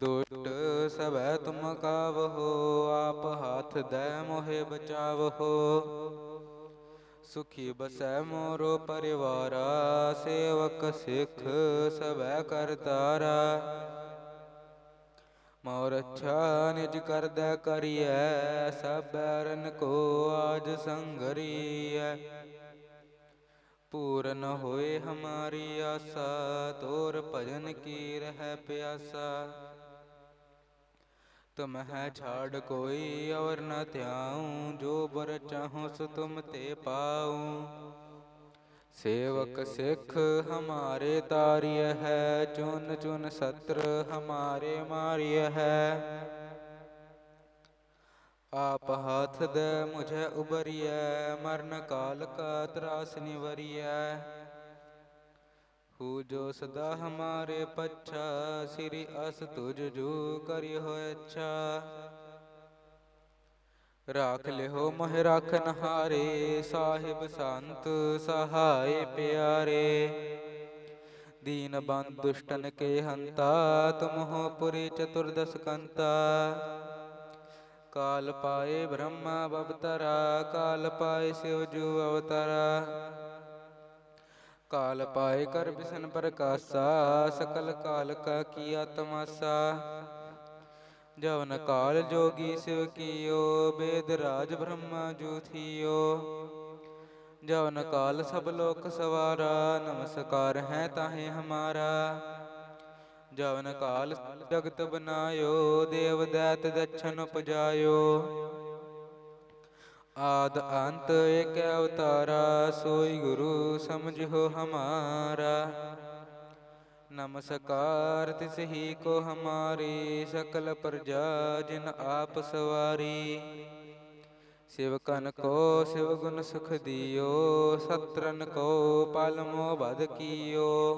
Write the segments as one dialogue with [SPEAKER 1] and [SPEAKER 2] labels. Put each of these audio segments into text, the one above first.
[SPEAKER 1] ਦੁਸ਼ਟ ਸਭੈ ਤੁਮ ਕਾਵਹੋ, ਆਪ ਹਾਥ ਦੈ ਮੋਹਿ ਬਚਾਵਹੋ। ਸੁਖੀ ਬਸੈ ਮੋਰੋ ਪਰਿਵਾਰਾ, ਸੇਵਕ ਸਿੱਖ ਸਭੈ ਕਰਤਾਰਾ ਮੋਰ ਅੱਛਾ ਨਿਜ ਕਰਦਾ ਕਰੀਐ, ਸਭ ਰਨ ਕੋ ਆਜ ਸੰਗਰੀਐ। ਪੂਰਨ ਹੋਏ ਹਮਾਰੀ ਆਸਾ, ਤੋਰ ਭਜਨ ਕੀ ਰਹਿ ਪਿਆਸਾ। ਤੁਮਹਿ ਛਾੜ ਕੋਈ ਔਰ ਨ ਧਿਆਉ, ਜੋ ਬਰ ਚਾਹੋ ਸੋ ਤੁਮ ਤੇ ਪਾਉ। ਸੇਵਕ ਸਿੱਖ ਹਮਾਰੇ ਤਾਰਿਯ ਹੈ, ਚੁਨ ਚੁਨ ਸਤਰ ਹਮਾਰੇ ਮਾਰਿਯ ਹੈ। ਆਪ ਹਾਥ ਦੇ ਮੁਝੇ ਉਬਰੀਐ ਮਰਨ ਕਾਲ ਕਾ ਤਰਾਸ ਨਿਵਰੀਐ। ਹੂ ਜੋ ਸਦਾ ਹਮਾਰੇ ਪੱਛਾ ਸ੍ਰੀ ਅਸ ਤੁਜ ਜੂ ਕਰਿ ਹੋਇ ਅੱਛਾ ਰਾਖ ਲਿਓ ਮੋਹਿ ਰਾਖਨ ਹਾਰੇ ਸਾਹਿਬ ਸੰਤ ਸਹਾਇ ਪਿਆਰੇ ਦੀਨ ਬੰਦ ਦੁਸ਼ਟਨ ਕੇ ਹੰਤਾ ਤੁਮ ਹੋ ਪੁਰੀ ਚਤੁਰਦਸ ਕੰਤਾ ਕਾਲ ਪਾਏ ਬ੍ਰਹਮਾ ਬਵਤਰਾ ਕਾਲ ਪਾਏ ਸਿਵ ਜੂ ਅਵਤਾਰਾ ਕਾਲ ਪਾਏ ਕਰ ਬਿਸ਼ਨ ਪ੍ਰਕਾਸ਼ਾ, ਸਕਲ ਕਾਲ ਕਾ ਕੀਆ ਤਮਾਸਾ ਜਵਨ ਕਾਲ ਜੋਗੀ ਸਿਵ ਕੀਓ, ਬੇਦ ਰਾਜ ਬ੍ਰਹਮਾ ਜੂ ਥੀਓ। ਜਵਨ ਕਾਲ ਸਭ ਲੋਕ ਸਵਾਰਾ, ਨਮਸਕਾਰ ਹੈ ਤਾਹੇ ਹਮਾਰਾ। ਜਵਨ ਕਾਲ ਜਗਤ ਬਨਾਇਓ, ਦੇਵ ਦੈਤ ਦਛਨ ਉਪਜਾਇਓ। ਆਦ ਅੰਤ ਏਕ ਅਵਤਾਰਾ, ਸੋਈ ਗੁਰੂ ਸਮਝੋ ਹਮਾਰਾ। ਨਮਸਕਾਰ ਤਿਸ ਹੀ ਕੋ ਹਮਾਰੀ, ਸਕਲ ਪ੍ਰਜਾ ਜਿਨ ਆਪ ਸਵਾਰੀ। ਸਿਵਕਨ ਕੋ ਸਿਵ ਗੁਣ ਸੁਖ ਦਿਓ, ਸਤਰਨ ਕੋ ਪਲ ਮੋ ਬਦ ਕੀਓ।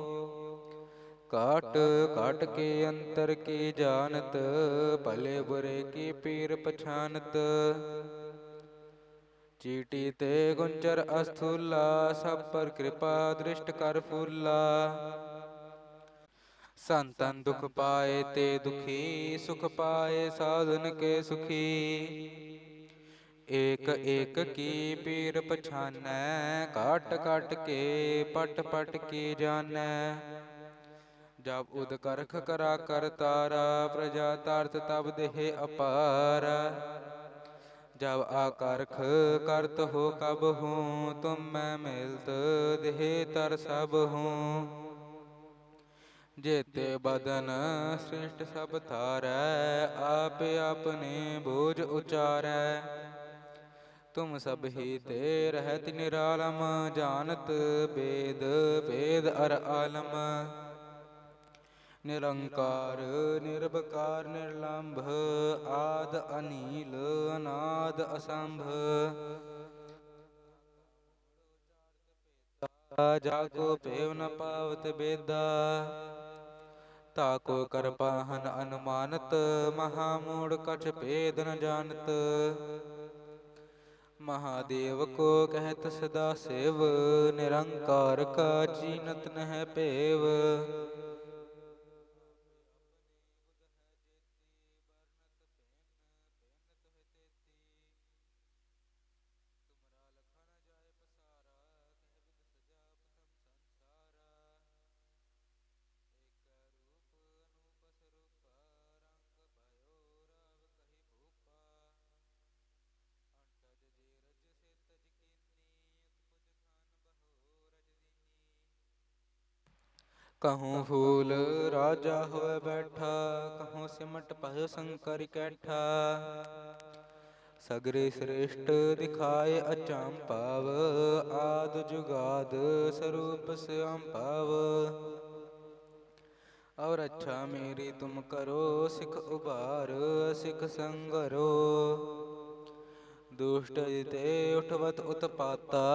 [SPEAKER 1] ਕਾਟ ਕਾਟ ਕੇ ਅੰਤਰ ਕੀ ਜਾਣਤ, ਭਲੇ ਬੁਰੇ ਕੀ ਪੀਰ ਪਛਾਨਤ। ਚੀਟੀ ਤੇ ਗੁੰਚਰ ਅਸਥੂਲਾ, ਸਭ ਪਰ ਕਿਰਪਾ ਦ੍ਰਿਸ਼ਟ ਕਰ ਫੂਲਾ। ਸੰਤਨ ਦੁਖ ਪਾਏ ਤੇ ਦੁਖੀ, ਸੁਖ ਪਾਏ ਸਾਧਨ ਕੇ ਸੁਖੀ। ਏਕ ਏਕ ਕੀ ਪੀਰ ਪਛਾਨੈ ਕਾਟ ਕਾਟ ਕੇ ਪਟ ਪਟ ਕੀ ਜਾਣੈ। ਜਬ ਉਦ ਕਰਖ ਕਰਾ ਕਰ ਤਾਰਾ, ਪ੍ਰਜਾ ਤਾਰਤ ਤਬ ਦੇਹ ਅਪਾਰ। ਜਬ ਆਕਰਖ ਕਰਤ ਹੋ ਕਬ ਹੂੰ, ਤੁਮ ਮੈਂ ਮਿਲਤ ਦੇਹ ਤਰ ਸਭ ਹੂੰ। ਜੇਤੇ ਬਦਨ ਸ੍ਰਿਸ਼ਟ ਸਭ ਥਾਰੈ ਆਪ ਆਪਣੇ ਬੋਝ ਉਚਾਰੈ। ਤੁਮ ਸਭ ਹੀ ਤੇ ਰਹਿਤ ਨਿਰਾਲਮ, ਜਾਣਤ ਬੇਦ ਭੇਦ ਅਰ ਆਲਮ। ਨਿਰੰਕਾਰ ਨਿਰਭਕਾਰ ਨਿਰਲੰਭ, ਆਦ ਅਨੀਲ, ਅਨਾਦ ਅਸੰਭ। ਜਾਗੋ ਭੇਵ ਨ ਪਾਵਤ ਬੇਦਾ, ਤਾਕੋ ਕਰ ਪਾਹਨ ਅਨੁਮਾਨਤ ਮਹਾ ਮੂੜ ਕਛ ਭੇਦ ਨ ਜਾਣਤ। ਮਹਾਦੇਵ ਕੋ ਕਹਿਤ ਸਦਾ ਸੇਵ, ਨਿਰੰਕਾਰ ਕਾ ਚੀਨਤ ਨਹਿ ਭੇਵ। ਕਹੂੰ ਫੂਲ ਰਾਜਾ ਹੋਏ ਬੈਠਾ ਕਹੂੰ ਸਿਮਟ ਭਇ ਸੰਕਰ ਕੈਠਾ ਸਗਰੇ ਸ੍ਰੇਸ਼ਟ ਦਿਖਾਏ ਅਚੰਮ ਪਾਵ ਆਦ ਜੁਗਾਦ ਸਰੂਪ ਸਿਅੰ ਪਾਵ ਔਰ ਅੱਛਾ ਮੇਰੀ ਤੁਮ ਕਰੋ ਸਿਖ ਉਬਾਰ ਸਿਖ ਸੰਗਰੋ ਦੁਸ਼ਟ ਜਿਤੇ ਉਠਵਤ ਉਤਪਾਤਾ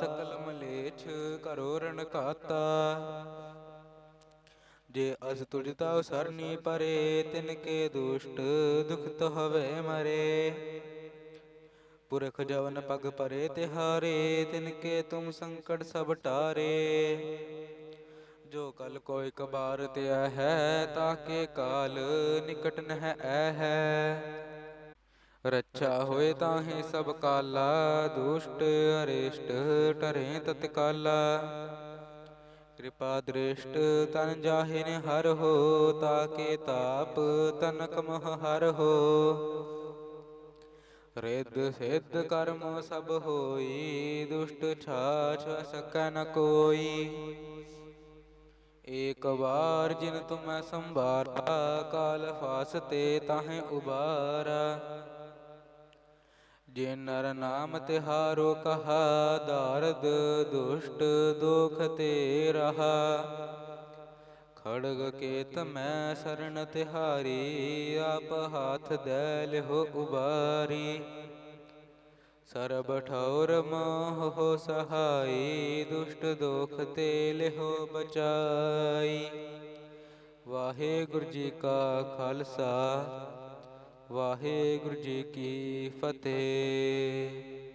[SPEAKER 1] ਸਕਲ ਮਲੇਛ ਕਰੋ ਰਣ ਕਾਤਾ ਜੇ ਅਸ ਤੁਜ ਤਾਉ ਸਰਨੀ ਪਰੇ, ਤਿਨ ਕੇ ਦੁਸ਼ਟ ਦੁਖਤ ਹਵੇ ਮਰੇ। ਪੁਰਖ ਜਵਨ ਪਗ ਪਰੇ, ਤਿਹਾਰੇ, ਤਿਨ ਕੇ ਤੁਮ ਸੰਕਟ ਸਭ ਟਾਰੇ। ਜੋ ਕਲ ਕੋਇ ਕਬਾਰ ਤੇ ਹੈ ਤਾਕੇ ਕਾਲ ਨਿਕਟ ਨਹਿ ਐ ਹੈ। ਰੱਛਾ ਹੋਏ ਤਾਹੇ ਸਭ ਕਾਲਾ, ਦੁਸ਼ਟ ਅਰੇਸ਼ਟ ਟਰੇ ਤਤਕਾਲਾ। ਕਿਰਪਾ ਦ੍ਰਿਸ਼ਟ ਤਨ ਜਾਹਿਨ ਹਰ ਹੋ, ਤਾਕੇ ਤਾਪ ਤਨ ਮਹ ਹਰ ਹੋ। ਰਿੱਧ ਸਿੱਧ ਕਰਮ ਸਭ ਹੋਈ, ਦੁਸ਼ਟ ਛਾਛ ਸਕੈ ਨ ਕੋਈ। ਏਕ ਵਾਰ ਜਿਨ ਤੁਮੈ ਸੰਭਾਰਾ, ਕਾਲ ਫਾਸਤੇ ਤਾਹੇ ਉਬਾਰਾ। ਜੇ ਨਰ ਨਾਮ ਤਿਹਾਰੋ ਕਹਾ ਦਾਰਦ ਦੁਸ਼ਟ ਦੁਖ ਤੇ ਰਹਾ। ਖੜਗ ਕੇਤ ਮੈਂ ਸ਼ਰਨ ਤਿਹਾਰੀ, ਆਪ ਹਾਥ ਦੈ ਲਿਹੁ ਉਬਾਰੀ। ਸਰਬ ਠੌਰ ਮੋਹ ਹੋ ਸਹਾਈ, ਦੁਸ਼ਟ ਦੁਖ ਤੇ ਲਿਹੁ ਬਚਾਈ। ਵਾਹਿਗੁਰੂ ਜੀ ਕਾ ਖਾਲਸਾ ਵਾਹਿਗੁਰੂ ਜੀ ਕੀ ਫਤਿਹ।